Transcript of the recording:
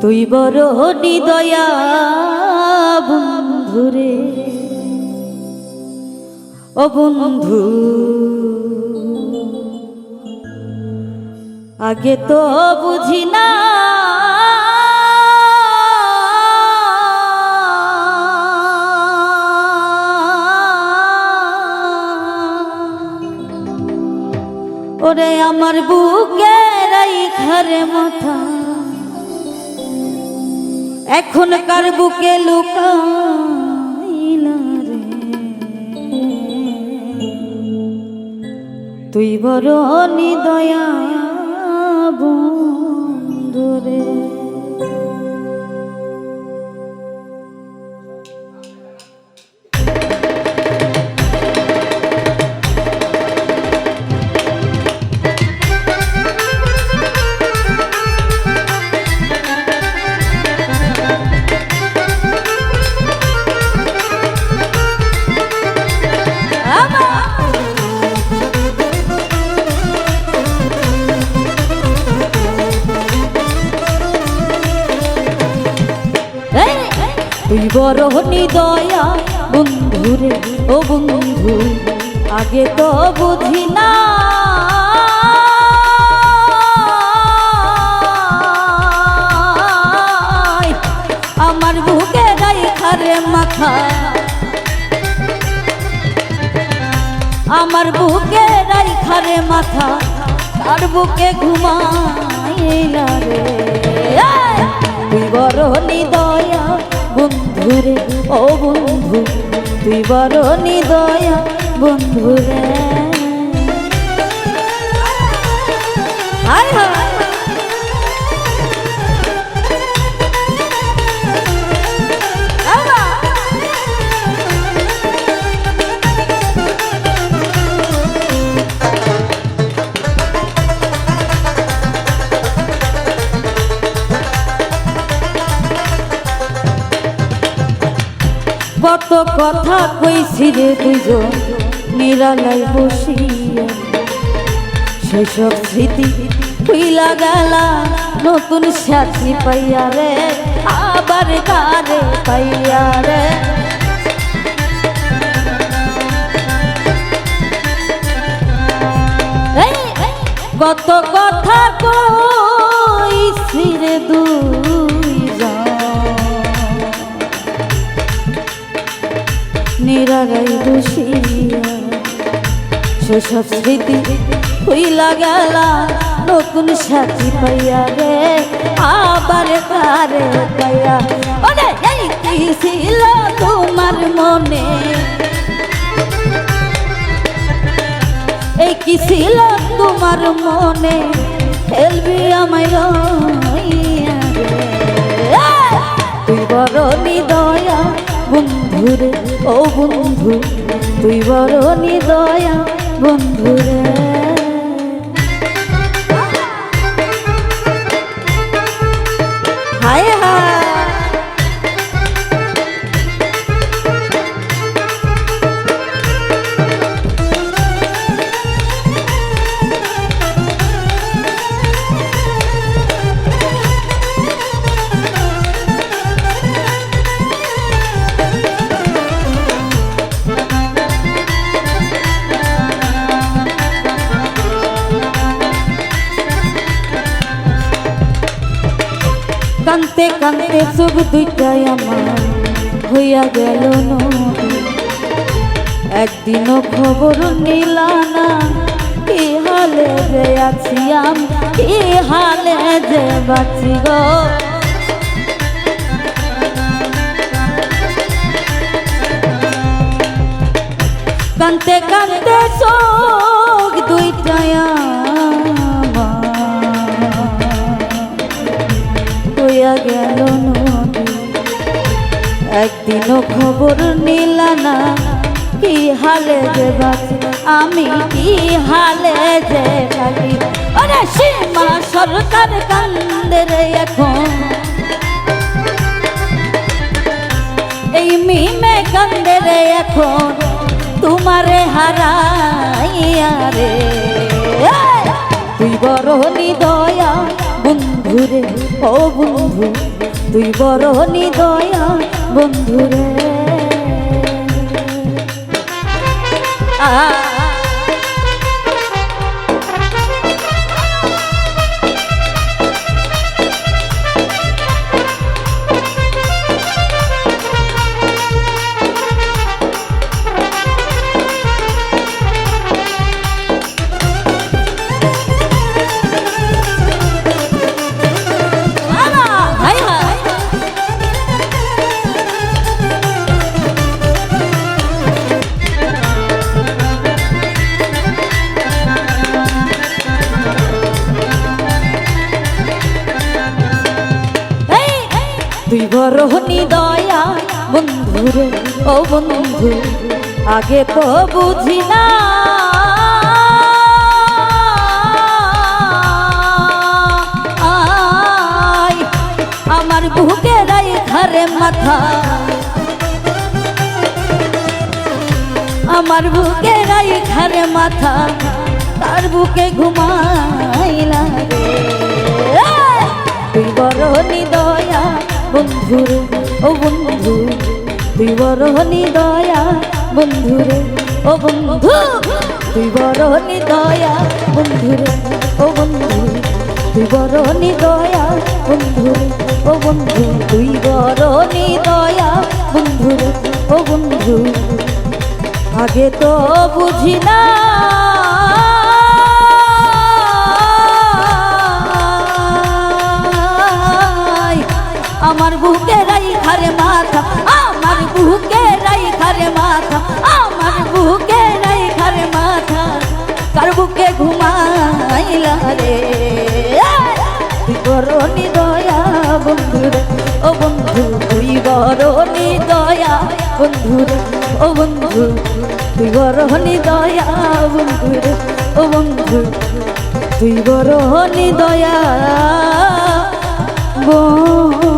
তুই বড় হৃদয়া বন্ধুরে ও বন্ধু আগে তো বুঝি না ওরে আমার বুকে ঘরে মাথা। এখন কার বুকে রে? তুই বড় নিদয়া বন্ধুরে বড় দয়া বন্ধুরে, ও বন্ধু, আগে তো বুঝি না আমার বুকে খারে মাথা আমার বুকে খারে মাথা, তার বুকে ঘুমাইলা রে! তুই বড় নিদয়া বন্ধুরে ও বন্ধু তুই বড় নিদয়া বন্ধুরে। হায় হায়। কত কথা কইছি রে দুজন নিরালাই বসিয়া। সেসব স্মৃতি হইলা গেলা, নতুন সাথী পাইয়া রে, আবার কারে পাইয়া রে। কত কথা কইছি রে দুইজন নিরাগাই বসিয়া সেসব স্মৃতি হইলা গেলা, নতুন সাথী পাইয়া রে, আবার কারে পাইয়া ওরে, এই কি ছিল তোমার মনে এই কি ছিল তোমার মনে খেলবি আমায় রইয়া রে। এই! তুই বড় নিদয়া বন্ধুরে ও বন্ধু তুই বড় নিদয়া বন্ধুরে। কান্তে কান্তে চোখ দুইটাই আমার। হইয়া গেল। একদিনও খবর নিলা না। কি হালে যে আছি আমি কি হালে যে বাঁচি গো। কান্তে কান্তে চোখ দুইটাই হইয়া গেল একদিনও খবর নিলা না, কি হালে যে বাঁচি, আমি কি হালে যে থাকি ওরে সীমা সরকার কান্দে রে এখন। এই মিমে কান্দে রে এখন, তোমারে হারাইয়া রে! তুই বরণি দয়া বন্ধুরে ও বন্ধু তুই বড় দয়া বন্ধুরে। আ তুই বরহনি দয়া বন্ধুরে, ও বন্ধু, আগে তো বুঝি না। আমার বুকের এই ঘরে মাথা। আমার বুকের এই ঘরে মাথা, তার বুকে ঘুমাইলা বন্ধুরে, ও বন্ধু, তুই বড় দয়া, বন্ধুরে, ও বন্ধু, তুই বড় দয়া, বন্ধুরে, ও বন্ধু, তুই বড় দয়া, বন্ধুরে, ও বন্ধু, তুই বড় দয়া, বন্ধুরে, ও বন্ধু। আগে তো বুঝি না রাই মাথা, আমার বুকে রাই খারে মাথা, আমার বুকে রাই খারে মাথা। কার বুকে ঘুমাইলা রে? করনি দয়া বন্ধুরে ও বন্ধু, তুই বরনি দয়া বন্ধুরে ও বন্ধু, তুই বরনি দয়া বন্ধুরে ও বন্ধু, তুই বরনি দয়া বন্ধু।